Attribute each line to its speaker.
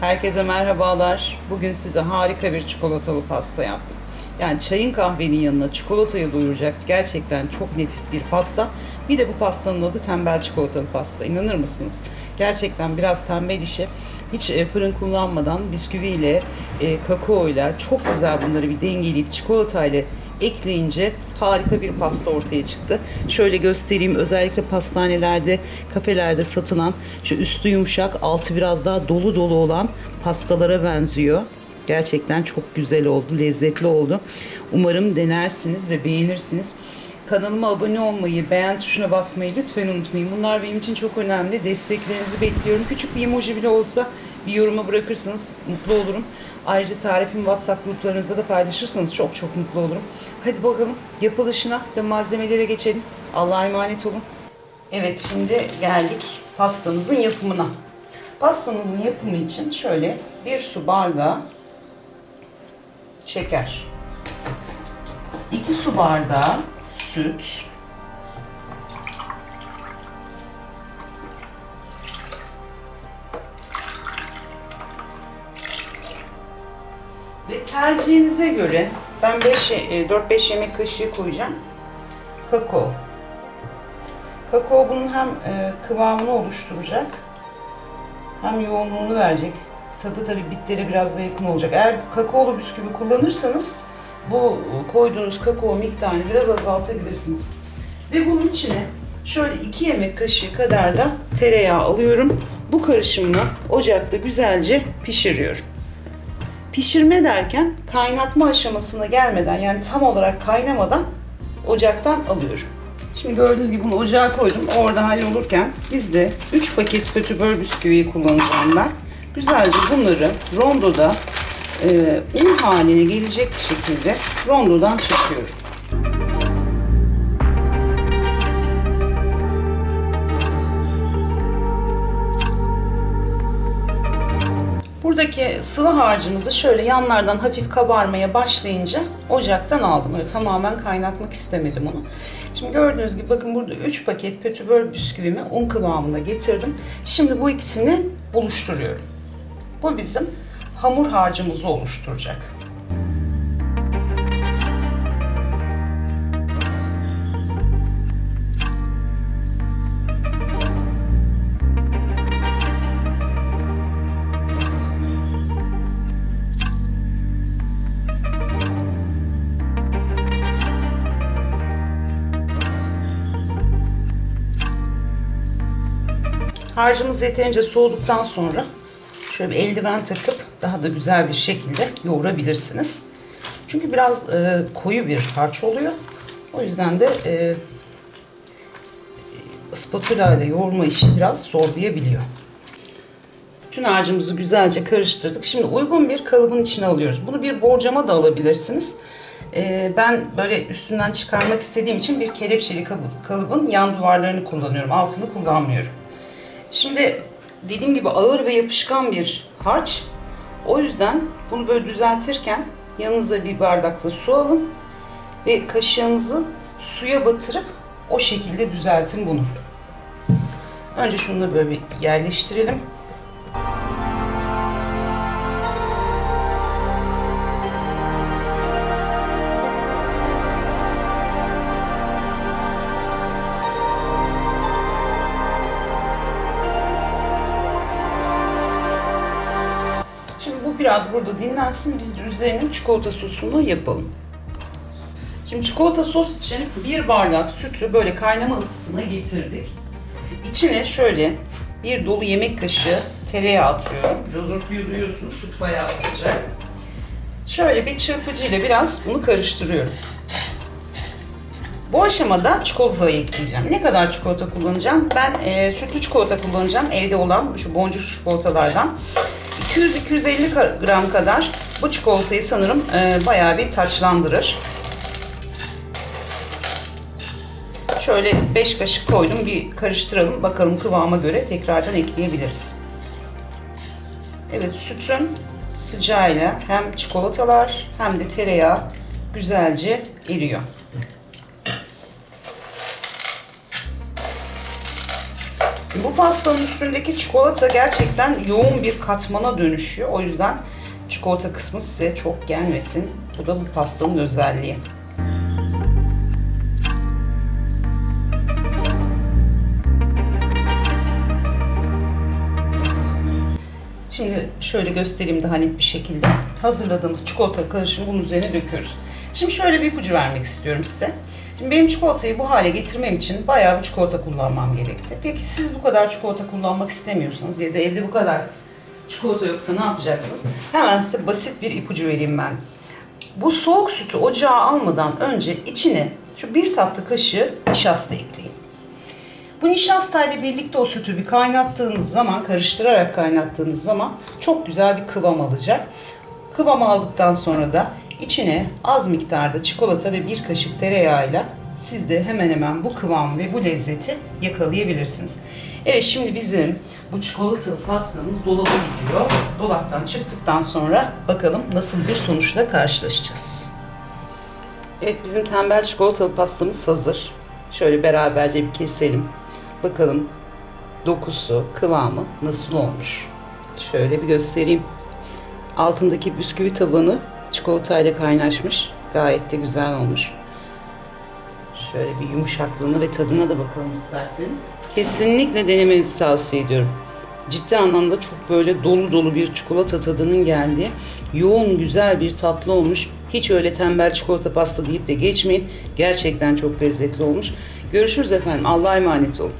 Speaker 1: Herkese merhabalar. Bugün size harika bir çikolatalı pasta yaptım. Yani çayın kahvenin yanına çikolatayı doyuracak gerçekten çok nefis bir pasta. Bir de bu pastanın adı tembel çikolatalı pasta. İnanır mısınız? Gerçekten biraz tembel işi. Hiç e, fırın kullanmadan bisküviyle, e, kakaoyla çok güzel bunları bir dengeleyip çikolatayla ekleyince harika bir pasta ortaya çıktı. Şöyle göstereyim özellikle pastanelerde, kafelerde satılan şu üstü yumuşak, altı biraz daha dolu dolu olan pastalara benziyor. Gerçekten çok güzel oldu, lezzetli oldu. Umarım denersiniz ve beğenirsiniz. Kanalıma abone olmayı, beğen tuşuna basmayı lütfen unutmayın. Bunlar benim için çok önemli. Desteklerinizi bekliyorum. Küçük bir emoji bile olsa bir yoruma bırakırsanız mutlu olurum. Ayrıca tarifimi WhatsApp gruplarınızda da paylaşırsanız çok çok mutlu olurum. Hadi bakalım yapılışına ve malzemelere geçelim. Allah'a emanet olun. Evet şimdi geldik pastamızın yapımına. Pastamızın yapımı için şöyle bir su bardağı şeker, 2 su bardağı süt, ve tercihinize göre ben 5 4-5 yemek kaşığı koyacağım. Kakao. Kakao bunun hem e, kıvamını oluşturacak hem yoğunluğunu verecek. Tadı tabii bitlere biraz da yakın olacak. Eğer kakaolu bisküvi kullanırsanız bu koyduğunuz kakao miktarını biraz azaltabilirsiniz. Ve bunun içine şöyle 2 yemek kaşığı kadar da tereyağı alıyorum. Bu karışımla ocakta güzelce pişiriyorum. Pişirme derken kaynatma aşamasına gelmeden yani tam olarak kaynamadan ocaktan alıyorum. Şimdi gördüğünüz gibi bunu ocağa koydum. Orada hallolurken biz de 3 paket kötübör bisküviyi kullanacağım ben. Güzelce bunları rondoda e, un haline gelecek şekilde rondodan çekiyorum. Buradaki sıvı harcımızı şöyle yanlardan hafif kabarmaya başlayınca ocaktan aldım. Öyle tamamen kaynatmak istemedim onu. Şimdi gördüğünüz gibi bakın burada 3 paket pötübör bisküvimi un kıvamına getirdim. Şimdi bu ikisini buluşturuyorum. Bu bizim hamur harcımızı oluşturacak. Harcımız yeterince soğuduktan sonra şöyle bir eldiven takıp daha da güzel bir şekilde yoğurabilirsiniz. Çünkü biraz e, koyu bir harç oluyor. O yüzden de e, spatula ile yoğurma işi biraz zorlayabiliyor. Bütün harcımızı güzelce karıştırdık. Şimdi uygun bir kalıbın içine alıyoruz. Bunu bir borcama da alabilirsiniz. E, ben böyle üstünden çıkarmak istediğim için bir kelepçeli kalıbın yan duvarlarını kullanıyorum. Altını kullanmıyorum. Şimdi dediğim gibi ağır ve yapışkan bir harç. O yüzden bunu böyle düzeltirken yanınıza bir bardakla su alın ve kaşığınızı suya batırıp o şekilde düzeltin bunu. Önce şunu böyle bir yerleştirelim. Biraz burada dinlensin. Biz de üzerine çikolata sosunu yapalım. Şimdi çikolata sos için bir bardak sütü böyle kaynama ısısına getirdik. İçine şöyle bir dolu yemek kaşığı tereyağı atıyorum. Cozurtuyu duyuyorsunuz. Süt bayağı sıcak. Şöyle bir çırpıcıyla biraz bunu karıştırıyorum. Bu aşamada çikolatayı ekleyeceğim. Ne kadar çikolata kullanacağım? Ben e, sütlü çikolata kullanacağım. Evde olan şu boncuk çikolatalardan. 200-250 gram kadar bu çikolatayı sanırım e, bayağı bir taçlandırır. Şöyle 5 kaşık koydum. Bir karıştıralım. Bakalım kıvama göre tekrardan ekleyebiliriz. Evet sütün sıcağıyla hem çikolatalar hem de tereyağı güzelce eriyor. Bu pastanın üstündeki çikolata gerçekten yoğun bir katmana dönüşüyor. O yüzden çikolata kısmı size çok gelmesin. Bu da bu pastanın özelliği. Şimdi şöyle göstereyim daha net bir şekilde. Hazırladığımız çikolata karışımı bunun üzerine döküyoruz. Şimdi şöyle bir ipucu vermek istiyorum size. Şimdi benim çikolatayı bu hale getirmem için bayağı bir çikolata kullanmam gerekti. Peki siz bu kadar çikolata kullanmak istemiyorsanız ya da evde bu kadar çikolata yoksa ne yapacaksınız? Hemen size basit bir ipucu vereyim ben. Bu soğuk sütü ocağa almadan önce içine şu bir tatlı kaşığı nişasta ekleyin. Bu nişasta ile birlikte o sütü bir kaynattığınız zaman, karıştırarak kaynattığınız zaman çok güzel bir kıvam alacak. Kıvam aldıktan sonra da içine az miktarda çikolata ve bir kaşık tereyağıyla siz de hemen hemen bu kıvam ve bu lezzeti yakalayabilirsiniz. Evet şimdi bizim bu çikolatalı pastamız dolaba gidiyor. Dolaptan çıktıktan sonra bakalım nasıl bir sonuçla karşılaşacağız. Evet bizim tembel çikolatalı pastamız hazır. Şöyle beraberce bir keselim. Bakalım dokusu, kıvamı nasıl olmuş. Şöyle bir göstereyim. Altındaki bisküvi tabanı çikolatayla kaynaşmış. Gayet de güzel olmuş. Şöyle bir yumuşaklığına ve tadına da bakalım isterseniz. Kesinlikle denemenizi tavsiye ediyorum. Ciddi anlamda çok böyle dolu dolu bir çikolata tadının geldiği yoğun güzel bir tatlı olmuş. Hiç öyle tembel çikolata pasta deyip de geçmeyin. Gerçekten çok lezzetli olmuş. Görüşürüz efendim. Allah'a emanet olun.